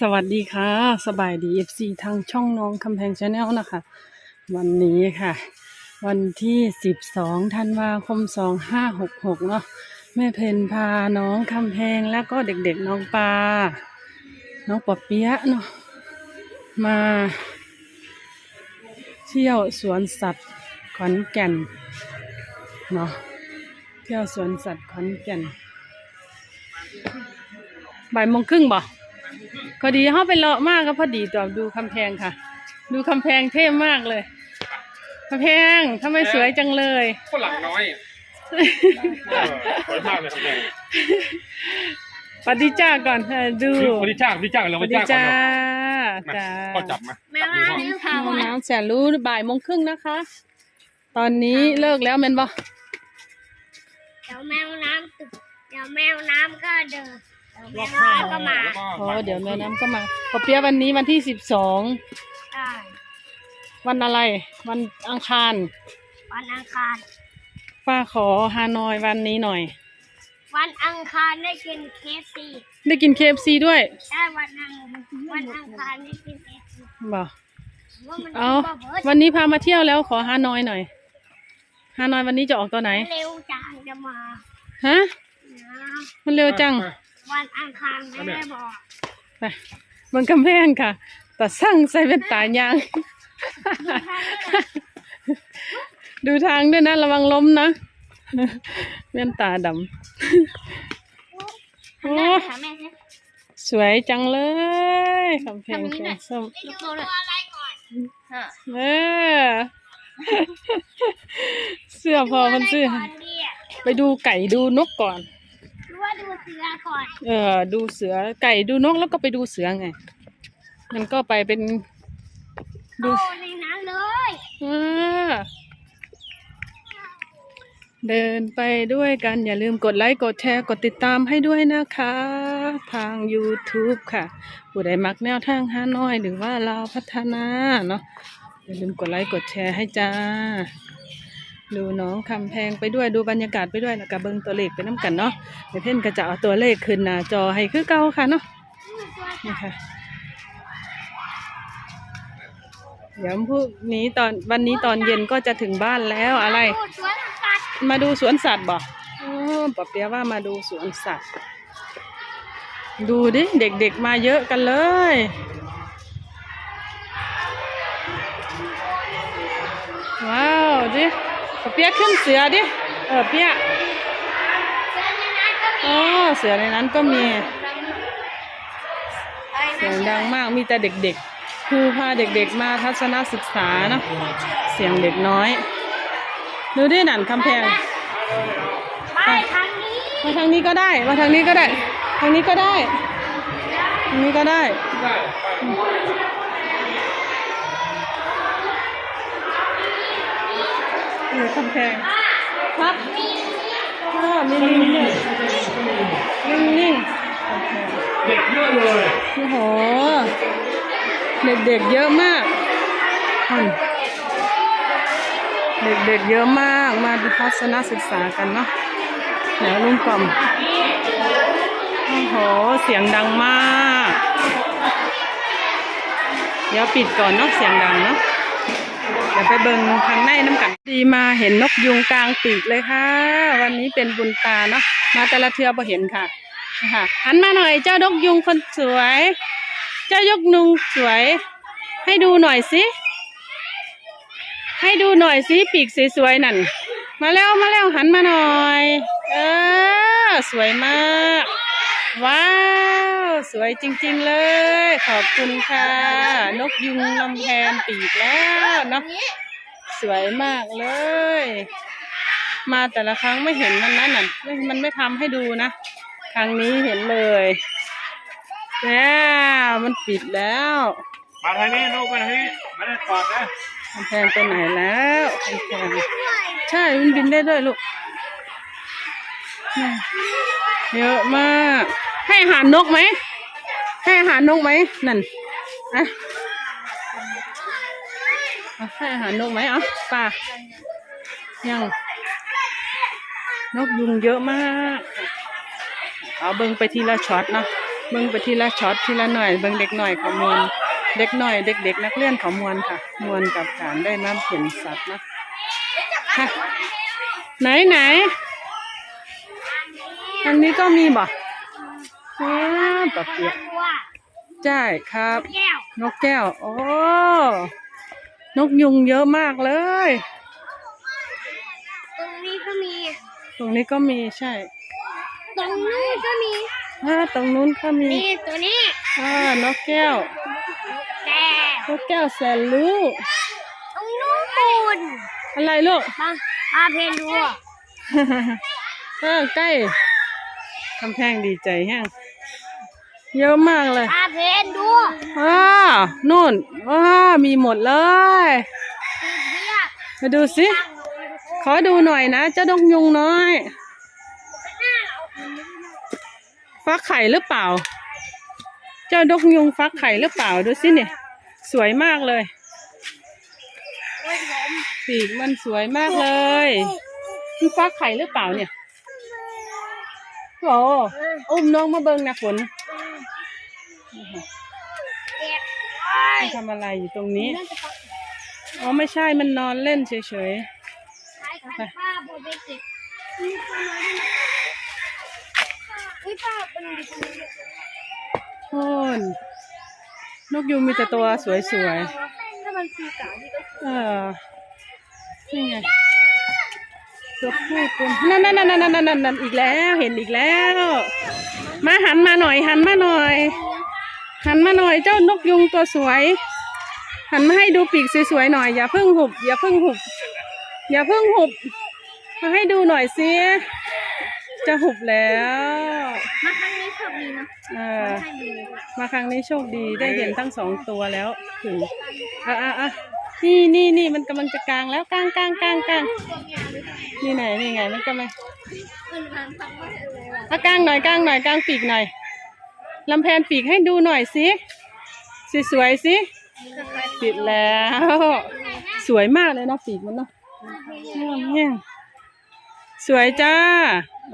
สวัสดีค่ะ สบายดีเอฟซีทางช่องน้องคำแพงชาแนลนะคะ วันนี้ค่ะ วันที่สิบสองธันวาคมสองห้าหกหกเนาะแม่เพนพาน้องคำแพงแล้วก็เด็กๆน้องปลาน้องปอเปียะเนาะมาเที่ยวสวนสัตว์ขอนแก่นเนาะเที่ยวสวนสัตว์ขอนแก่นบ่ายโมงครึ่งบ่ พอดีเขาไปเลาะมากก็พอดีตัวดูคำแพงค่ะ ดูคำแพงเท่มากเลยคำแพงทำไมสวยจังเลยฝรั่งน้อยอะเออสวยมากเลยครับแม่ปฏิจ้าก่อนเออดูวันนี้จ้างวันนี้จ้างเราปวันฏินี้จ้างก่อนจ้าเนาะจ้ามาพ่อจับมาแม่จับว่าดูนิ้วพ่อเขาน้ำแสนรู้บ่ายโมงครึ่งนะคะ ตอนนี้เลิกแล้วเมนบ่เดี๋ยวแมวน้ำตึกเดี๋ยวแมวน้ำก็เดิน เดี๋ยวแมวน้ำก็มาโอ้เดี๋ยวแม่น้ำก็มาพอเปียะวันนี้วันที่สิบสองได้วันอะไร วันอังคาร วันอังคาร ป้าขอฮานอยวันนี้หน่อย วันอังคารได้กินเคฟซีได้กินเคฟซีด้วยได้วันอังวันอังคารได้กินเคฟซีบ่ว่ามันเอาก็เบิดวันนี้พามาเที่ยวแล้วขอฮานอยหน่อยฮานอยวันนี้จะออกตัวไหน เร็วจังจะมาฮะนะมันเร็วจัง วันอังคารไม่ได้บอกไปมันกำแพงค่ะ แต่สั่งใส่เป็นตายาง ดูทางด้วยนะ ระวังล้มนะเว้นตาดำโอ้ถามแม่สิสวยจังเลยกำแพงแกงส้มลูกโตเลยอะไรก่อนเออเสื้อพอมันเสื้อก่อนดีอะไปดูไก่ดูนกก่อนห รือว่าดูเสือก่อน เออ ดูเสือไก่ดูนกแล้วก็ไปดูเสือไง มันก็ไปเป็นดูโอ้ในนั้นเลยอ่าเดินไปด้วยกันอย่าลืมกดไลค์ กดแชร์ กดติดตามให้ด้วยนะคะ ทาง YouTube ค่ะ ผู้ใดมักแนวทางฮานอย หรือว่าเราวพัฒนาเนาะอย่าลืมกดไลค์ กดแชร์ให้จ้า ดูน้องคำแพงไปด้วยดูบรรยากาศไปด้วยแล้วก็เบิ่งตัวเลขไปน้ำกันเนาะเดี๋ยวเพ่นก็จะเอาตัวเลขขึ้นหน้าจอให้คือเก่าค่ะเนาะนี่ค่ะเดี๋ยวพรุ่งนี้ตอนวันนี้ตอนเย็นก็จะถึงบ้านแล้วอะไรดูสวนสัตว์มาดูสวนสัตว์บอ๋อปอเปียะว่ามาดูสวนสัตว์ ดูดิเด็กๆมาเยอะกันเลยว้าวดิ เปียะขึ้นเสือดิ เออเปียเสือในนั้นก็มีอ๋อเสือในนั้นก็มีเสียงดังมากมีแต่เด็กๆครูพาเด็กๆมาทัศนศึกษานะ เสียงเด็กน้อย ดูดิหนันคำแพงไปทางนี้มาทางนี้ก็ได้มาทางนี้ก็ได้ ทางนี้ก็ได้ ทางนี้ก็ได้ คำแพงครับอ้าวมีลิงด้วยลิงลิงเด็กเยอะเลยโอ้โหเด็กๆเยอะมากอืมเด็กๆเยอะมาก มาทัศนศึกษากันเนาะเดี๋ยวลุงกล่อมโอ้โห เสียงดังมาก เดี๋ยวปิดก่อนเนาะเสียงดังเนาะเดี๋ยวไปเบิงทางในน้ำกัน ดีมาเห็นนกยุงกลางปีกเลยค่ะ วันนี้เป็นบุญตาเนาะมาแต่ละเทือพอเห็นค่ะนะคะหันมาหน่อยเจ้านกยุงคนสวย เจ้ายกนุงสวย ให้ดูหน่อยสิให้ดูหน่อยสิปีกสวยๆนั่น มาแล้วมาแล้วหันมาหน่อย เออ สวยมาก ว้าว สวยจริงๆเลย ขอบคุณค่ะ นกยุงลำแพนปีกแล้วเนาะสวยมากเลย มาแต่ละครั้งไม่เห็นมันนั่นน่ะไม่มันไม่ทำให้ดูนะครั้งนี้เห็นเลยแล้วมันปิดแล้ว มาทางนี้ลูกมาทางนี้ไม่ได้กอดนะกำแพงไปไหนแล้วกำแพงใช่มันบินได้ด้วยลูกนี่ เยอะมาก ให้อาหารนกไหม ให้อาหารนกไหมนั่นอะให้อาหารนกไหมอะป่ายัง นกยุงเยอะมาก เอาเบิ่งไปทีละช็อตเนาะเบิ่งไปทีละช็อตทีละหน่อย เบิ่งเด็กหน่อยขามวนเด็กหน่อยเด็ก ๆ นักเรียนขามวนค่ะ มวนกับการได้น้ำเห็นสัตว์นะไหนไหน ทางนี้ก็มีบ่อ้าวปะเปียกตัวใช่ครับแก้วนกแก้ว โอ้ นกยุงเยอะมากเลย ตรงนี้ก็มี ตรงนี้ก็มีใช่ ตรงนู้นก็มีอ่าตรงนู้นก็มี นี่ตัวนี้อ่านกแก้วแต่นกแก้วแสนรู้ ตรงนู้นปูนอะไรลูกมามาเพนดูเออใกล้ กำแพงดีใจแห้งเยอะมากเลยมาเพนดูอ้าวนู่นอ้ามีหมดเลยเรียกมาดูสิ ขอดูหน่อยนะเจ้านกยุงน้อยหน้าเราฟักไข่หรือเปล่า เจ้านกยุงฟักไข่หรือเปล่าดูสิเนี่ย สวยมากเลยโอ้ยผมปีกมันสวยมากเลยมันฟักไข่หรือเปล่าเนี่ย โอ้อุ้มน้องมาเบิ่งนะฝนเก็บมันทำอะไรอยู่ตรงนี้ อ๋อไม่ใช่มันนอนเล่นเฉยใช้กันป้าโบเบกินี่ป้าน้อยนี่ป้าเป็นดิฉันๆโอ้นนกยูงมีแต่ตัวสวยถ้ามันคือกาที่ก็ๆเออนี่ไง ตัวผู้ตัวนั่นนั่นนั่นนั่นนั่นนั่นอีกแล้วเห็นอีกแล้ว มาหันมาหน่อยหันมาหน่อย หันมาหน่อยเจ้านกยุงตัวสวย หันมาให้ดูปีกสวยๆหน่อยอย่าเพิ่งหุบ อย่าเพิ่งหุบ อย่าเพิ่งหุบมาให้ดูหน่อยสิจะหุบแล้ว มาครั้งนี้โชคดีเนาะเออให้ดูมาครั้งนี้โชคดีได้เห็นทั้งสองตัวแล้วถึงอะอะอะ นี่นี่นี่มันกำลังจะกลางแล้วกลางกลางกลางกลางนี่ไหนนี่ไงมันกำลังเอะกลางหน่อยกลางหน่อยกลางปีกหน่อยลำแพนปีกให้ดูหน่อยสิสวยๆสิติดแล้ว สวยมากเลยเนาะปีกมันเนาะงามแห้งสวยจ้า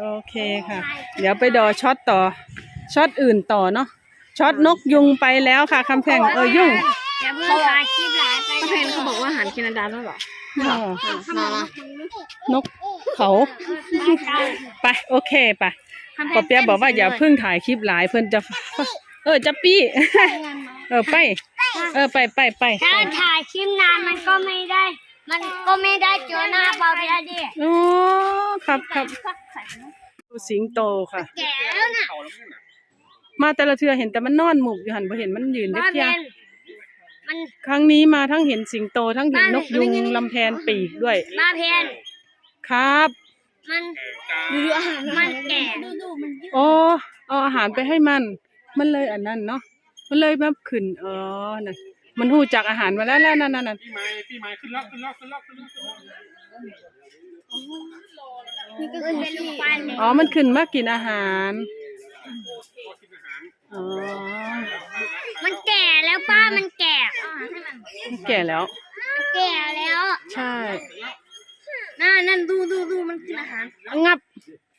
โอเคค่ะ เดี๋ยวไปดอช็อตต่อ ช็อตอื่นต่อเนาะช็อตนกยุงไปแล้วค่ะคำแพงเออยุ่ง อย่าเพิ่งถ่ายคลิปหลายไปป้าเพนเขาบอกว่าอาหารแคนาดาแล้วเหรออ่ามาละนกเขาไปโอเคไปปอเปียะบอกว่าอย่าเพิ่งถ่ายคลิปหลายเพื่อนจะ เออจะปี้ เออไป เออไปไปไปถ้าถ่ายคลิปนานมันก็ไม่ได้ มันก็ไม่ได้เจอหน้าเปาเบียดิอ๋อครับครับดูสิงโตค่ะแก่แล้วน่ะมาแต่ละเทือเห็นแต่มันนอนหมุกอยู่หันพอเห็นมันยืนเด็กมาเทีเพยน มัน ครั้งนี้มาทั้งเห็นสิงโตทั้งเห็นนกยุงลำแพนปีกด้วย มาเพน ครับ มันดูอาหารมันแก่ดูดูมันโอ้เอาอาหารไปให้มัน มันเลยอันนั้นเนาะมันเลยมาขึ้นอ๋อนั่นมันหูจากอาหารมาแล้วแล้วนั่นนั่นนั่นพี่ไม้พี่ไม้ขึ้นแล้วขึ้นแล้วขึ้นแล้วขึ้นแล้วขึ้นแล้วนี่ก็คือเป็นลูกปั้นเลยอ๋อมันขึ้นมากินอาหาร อ๋อมันแก่แล้วป้ามันแก่อ่าให้มันแก่แล้วแก่แล้ว ใช่ น่านั่นดูดูดูมันกินอาหาร งับ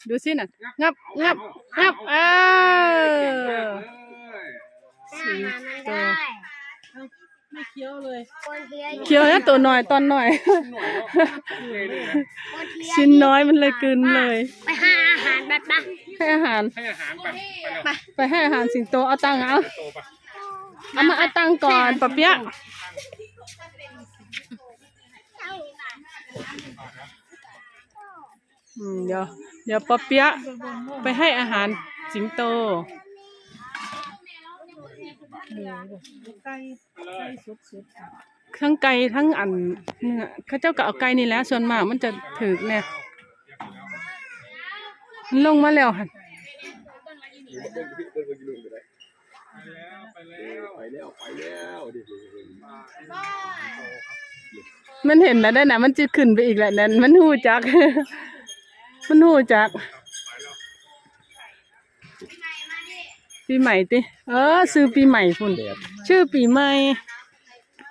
ดูสิน่ะ งับงับงับเอออาหารมันได้ ไม่เคี้ยวเลยคนเทียเคี้ยวแล้วตัวหน่อยตอนหน่อยคนเทียชิ้นน้อยมันเลยกลืนเลย ไปหาอาหารแบบนะให้อาหาร ให้อาหารไปไปแล้วไปให้อาหารสิงโตเอาตังค์เอาโตปะเอามาเอาตังค์ก่อนปะเปี๊ยะอืมเดี๋ยวเดี๋ยวปะเปี๊ยะไปให้อาหารสิงโต ทั้งไก่ทั้งอันเนื้อเขาเจ้าก็เอาไก่นี่แหล้วส่วนมากมันจะถือเนี่ยมันลงมาแล้วค่ะมันเห็นแล้วได้นะมันจะขึ้นไปอีกแหละนั่นมันหูจัก มันหูจัก ปีใหม่ติเออซื้อปีใหม่พุ่นชื่อปีใหม่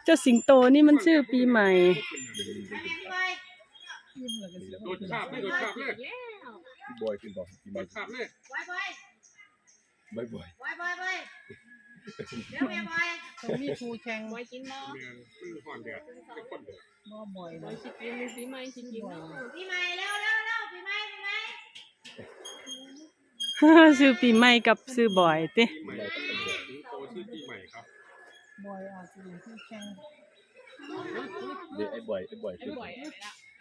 เจ้าสิงโตนี่มันชื่อปีใหม่โดดขาบเลยโดดขาบเลยบอยขึ้นบอกพี่โดบอยดขาบเลยพบ่อยบอยบอยบอยเดี๋ยวแม่บอยตรงนี้ครูแข่งแมนขึ้นห่อนเดือดเป็นคนเดือดบ่บ่อยเลยปีใหม่เร็วเร็วเร็วปีใหม่ปีใหม่ ซื้อปีใหม่กับซื้อบ่อยติปีใหม่สิงโตชื่อปีใหม่ครับบ่อยอาจจะเป็นคู่แข่งๆเดี๋ยวไอ้บ่อยไอ้บ่อยคือ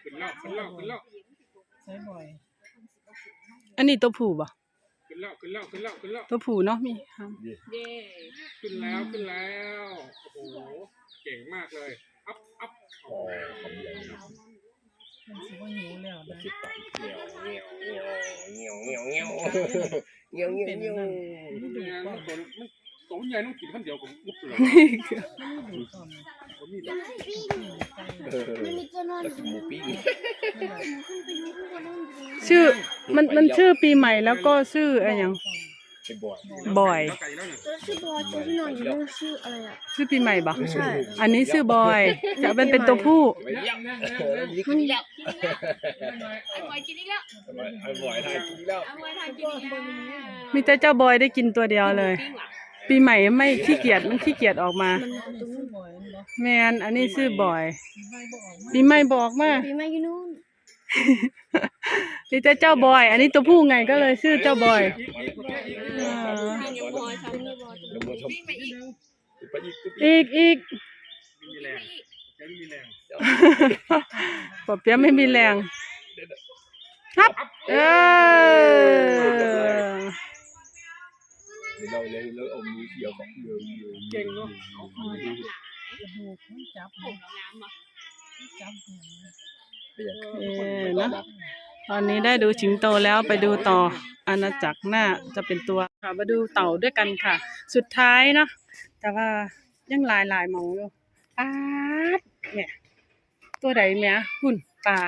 ขึ้นแล้วขึ้นแล้วขึ้นแล้วใช้บ่อย อันนี้ตัวผู้บ่ขึ้นแล้วขึ้นแล้วขึ้นแล้วขึ้นแล้วตัวผู้เนาะมีครับขึ้นแล้วขึ้นแล้วโอ้โหเก่งมากเลยอัพอัพอ๋อของใหญ่มันสิบ่หิวแล้วนะคิดต่อเงี้ยวเงี้ยวเงี้ยว ยวงยวงยังชื่อมันมันชื่อปีใหม่แล้วก็ชื่ออะไรอย่าง ไอ้บ่อยบ่อยแล้วไก่แล้วเนี่ยตัวชื่อบอยตัวที่นอนอยู่นั่นชื่ออะไรอะ ชื่อปีใหม่บ่ใช่ อันนี้ชื่อบอย จะเป็นเป็นตัวผู้ไว้เยี่ยมนั่งนั่งเออนั่งยิกมันอยากไอ้บอยกินอีกแล้วไอ้บ่อยไอ้บ่อยได้กินแล้วไอ้บอยทานกินอีกแล้วมีแต่เจ้าบอยได้กินตัวเดียวเลย ปีใหม่ไม่ขี้เกียจมันขี้เกียจออกมามันเอาตรงนู้นแมนอันนี้ชื่อบอย ปีใหม่บอกมาปีใหม่อยู่นู่น นี่เจ้าบอย อันนี้ตัวผู้ไงก็เลยชื่อเจ้าบอยอีกอีกกปอบเพี้ยไม่มีแรงฮับเออเราเลยแล้วเอามือเกี่ยวของเดิมเก่งเนาะโอ้โหจับน้ำอะจับ เออเนอะตอนนี้ได้ดูสิงโตแล้วไปดูต่ออาณาจักรหน้าจะเป็นตัวค่ะมาดูเต่าด้วยกันค่ะ สุดท้ายเนาะแต่ว่ายังหลายหลายๆหมองอยู่ปาดเนี่ย ตัวใดแม่หุ่นปลา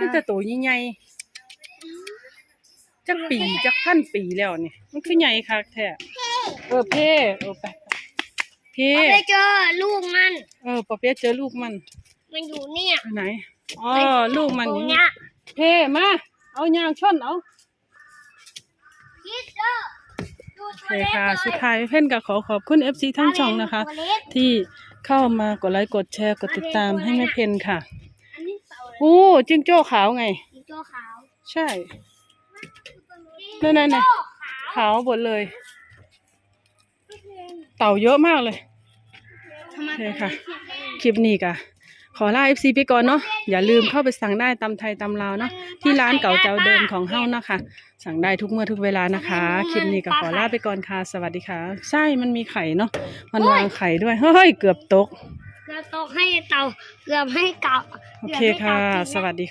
มันจะตัวใหญ่ๆจักปีจักพันปีแล้วนี่มันคือใหญ่คักแท้เออเพ่เออไปเพ่ไปเจอลูกมัน เออปอเปี๊ยะเจอลูกมัน มันอยู่เนี่ยไหนอ๋อลูกมันตอรยู่งนี่เนี้ยเพ่มาเอายางชนเอาคิดเจอดูโอตัวเคเล็กค่ะ เลยสุดท้ายเพ่นก็ขอขอบคุณ FC ทั้งช่องนะคะตัวเล็กที่เข้ามากดไลค์กดแชร์กดติดตามให้แม่เพนค่ะอันนี้เต่าเลยโอ้จิ้งโจ้ขาวไงมีตัวขาวใช่ นั่นๆๆโจ้ขาวขาวหมดเลย เต่าเยอะมากเลย ทำไมโอเคค่ะ คลิปนี้ก็ ขอลา FC ไปก่อนเนาะอย่าลืมเข้าไปสั่งได้ตำไทยตำลาวเนาะที่ร้านเก่าเจ้าเดิมของเฮานะคะ สั่งได้ทุกเมื่อทุกเวลานะคะคลิปนี้ก็ขอลาไปก่อนค่ะ สวัสดีค่ะ ใช่มันมีไข่เนาะมันวางไข่ด้วยเฮ้ยเกือบตกเกือบตกให้เต่าเกือบให้เก่าโอเคค่ะ สวัสดีค่ะ